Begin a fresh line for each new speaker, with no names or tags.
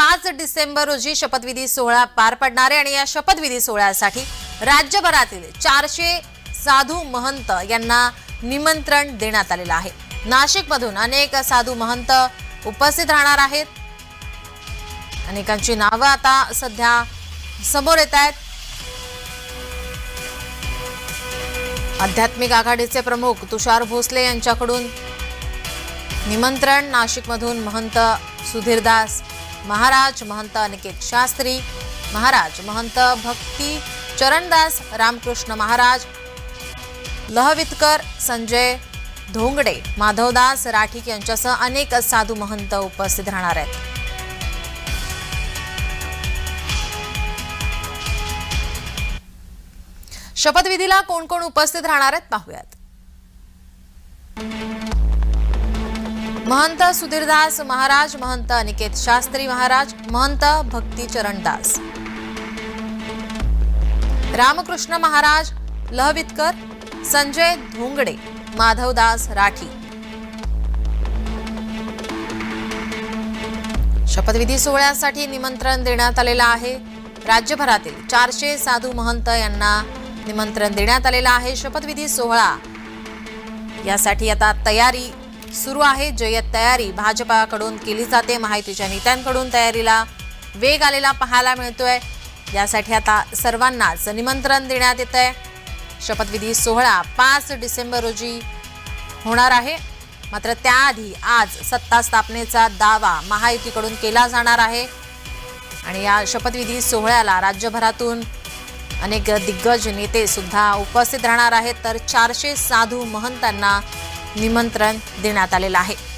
पाच डिसेंबर रोजी शपथविधी सोहळा पार पडणार आहे आणि या शपथविधी सोहळ्यासाठी राज्यभरातील चारशे साधू महंत यांना निमंत्रण देण्यात आलेलं आहे. नाशिकमधून अनेक साधू महंत उपस्थित राहणार आहेत. अनेकांची नावं आता सध्या समोर येत आहेत. आध्यात्मिक आघाडीचे प्रमुख तुषार भोसले यांच्याकडून निमंत्रण नाशिकमधून महंत सुधीरदास महाराज महंत अनिकेत शास्त्री महाराज महंत भक्ती चरणदास रामकृष्ण महाराज लहवितकर संजय धोंगडे माधवदास राठीक यांच्यासह अनेक साधू महंत उपस्थित राहणार आहेत. शपथविधीला कोण कोण उपस्थित राहणार आहेत पाहूयात. महंत सुधीरदास महाराज महंत अनिकेत शास्त्री महाराज महंत भक्ती चरणदास रामकृष्ण महाराज लहवितकर संजय धोंगडे माधवदास राठी. शपथविधी सोहळ्यासाठी निमंत्रण देण्यात आलेलं आहे. राज्यभरातील चारशे साधू महंत यांना निमंत्रण देण्यात आलेलं आहे. शपथविधी सोहळा. यासाठी आता तयारी सुरू आहे. जय्यत तयारी. भाजपाकडून केली जाते माहितीच्या नेत्यांकडून तयारीला वेग आलेला पाहायला मिळतोय. यासाठी आता सर्वांनाच निमंत्रण देण्यात येत आहे शपथविधी सोहळा पाच डिसेंबर रोजी होणार आहे. मात्र त्याआधी आज सत्ता स्थापनेचा दावा महायुतीकडून केला जाणार आहे. आणि या शपथविधी सोहळ्याला राज्यभरातून अनेक दिग्गज नेते सुद्धा उपस्थित राहणार आहेत. तर चारशे साधू महंतांना निमंत्रण देण्यात आलेलं आहे.